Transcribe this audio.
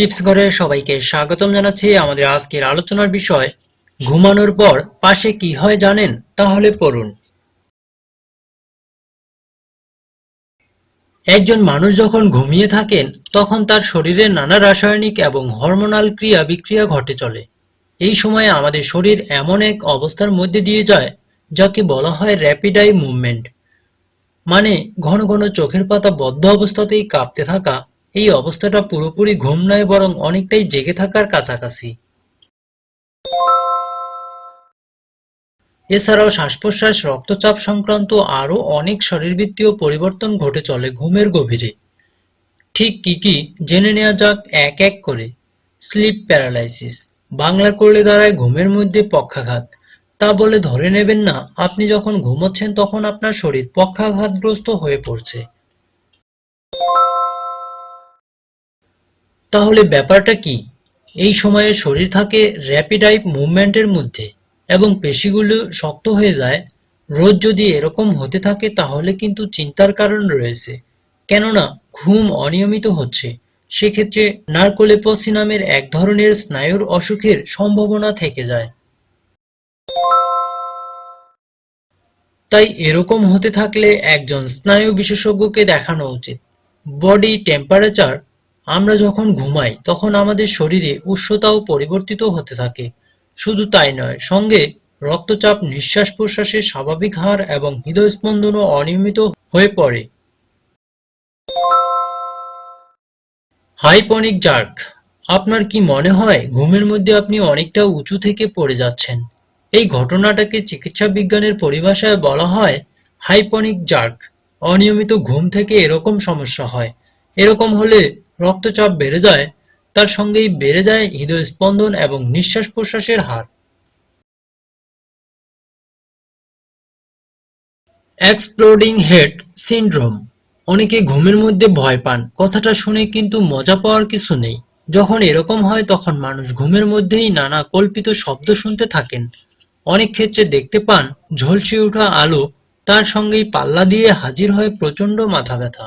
Tips ঘরে সবাইকে স্বাগতম জানাচ্ছি আমাদের আজকের আলোচনার বিষয়, ঘুমানোর পর পাশে কি হয় জানেন? তাহলে পড়ুন। একজন মানুষ যখন ঘুমিয়ে থাকেন, তখন তার শরীরে নানা রাসায়নিক এবং হরমোনাল ক্রিয়া বিক্রিয়া ঘটে চলে। এই সময়ে আমাদের শরীর এমন এক অবস্থার মধ্যে দিয়ে যায়, যাকে বলা হয় র্যাপিড আই মুভমেন্ট মানে ঘন ঘন চোখের পাতা বদ্ধ অবস্থাতেই কাঁপতে থাকা এই অবস্থাটা পুরোপুরি ঘুম নয়, বরং অনেকটাই জেগে থাকার কাছাকাছি। এছাড়াও শ্বাস-প্রশ্বাস, রক্তচাপ সংক্রান্ত আরও অনেক শরীরবৃত্তীয় পরিবর্তন ঘটে চলে ঘুমের গভীরে। ঠিক কি কি, জেনে নেওয়া যাক এক এক করে। স্লিপ প্যারালাইসিস, বাংলা করলে দাঁড়ায় ঘুমের মধ্যে পক্ষাঘাত। তা বলে ধরে নেবেন না, আপনি যখন ঘুমোচ্ছেন তখন আপনার শরীর পক্ষাঘাতগ্রস্ত হয়ে পড়ছে। তাহলে ব্যাপারটা কি? এই সময়ে শরীর থাকে র্যাপিড আই মুভমেন্টের মধ্যে এবং পেশিগুলো শক্ত হয়ে যায়। রোজ যদি এরকম হতে থাকে তাহলে কিন্তু চিন্তার কারণ রয়েছে। কেননা ঘুম অনিয়মিত হচ্ছে। সেক্ষেত্রে নার্কোলেপসি নামের এক ধরনের স্নায়ুর অসুখের সম্ভাবনা থেকে যায়। তাই এরকম হতে থাকলে একজন স্নায়ু বিশেষজ্ঞকে দেখানো উচিত। বডি টেম্পারেচার আমরা যখন ঘুমাই, তখন আমাদের শরীরে উষ্ণতাও পরিবর্তিত হতে থাকে। শুধু তাই নয়, সঙ্গে রক্তচাপ, নিঃশ্বাস প্রশ্বাসের স্বাভাবিক হার এবং হৃদয়স্পন্দনও অনিয়মিত হয়ে পড়ে। হাইপনিক জার্ক, আপনার কি মনে হয় ঘুমের মধ্যে আপনি অনেকটা উঁচু থেকে পড়ে যাচ্ছেন? এই ঘটনাটাকে চিকিৎসা বিজ্ঞানের পরিভাষায় বলা হয় হাইপনিক জার্ক। অনিয়মিত ঘুম থেকে এরকম সমস্যা হয়। এরকম হলে রক্তচাপ বেড়ে যায়, তার সঙ্গেই বেড়ে যায় হৃদয়স্পন্দন এবং নিঃশ্বাস প্রশ্বাসের হার। এক্সপ্লোডিং হেড সিন্ড্রোম অনেকে ঘুমের মধ্যে ভয় পান। কথাটা শুনে কিন্তু মজা পাওয়ার কিছু নেই। যখন এরকম হয়, তখন মানুষ ঘুমের মধ্যেই নানা কল্পিত শব্দ শুনতে থাকেন। অনেক ক্ষেত্রে দেখতে পান, ঝলসে ওঠা আলো তার সঙ্গেই পাল্লা দিয়ে হাজির হয় প্রচণ্ড মাথা ব্যথা।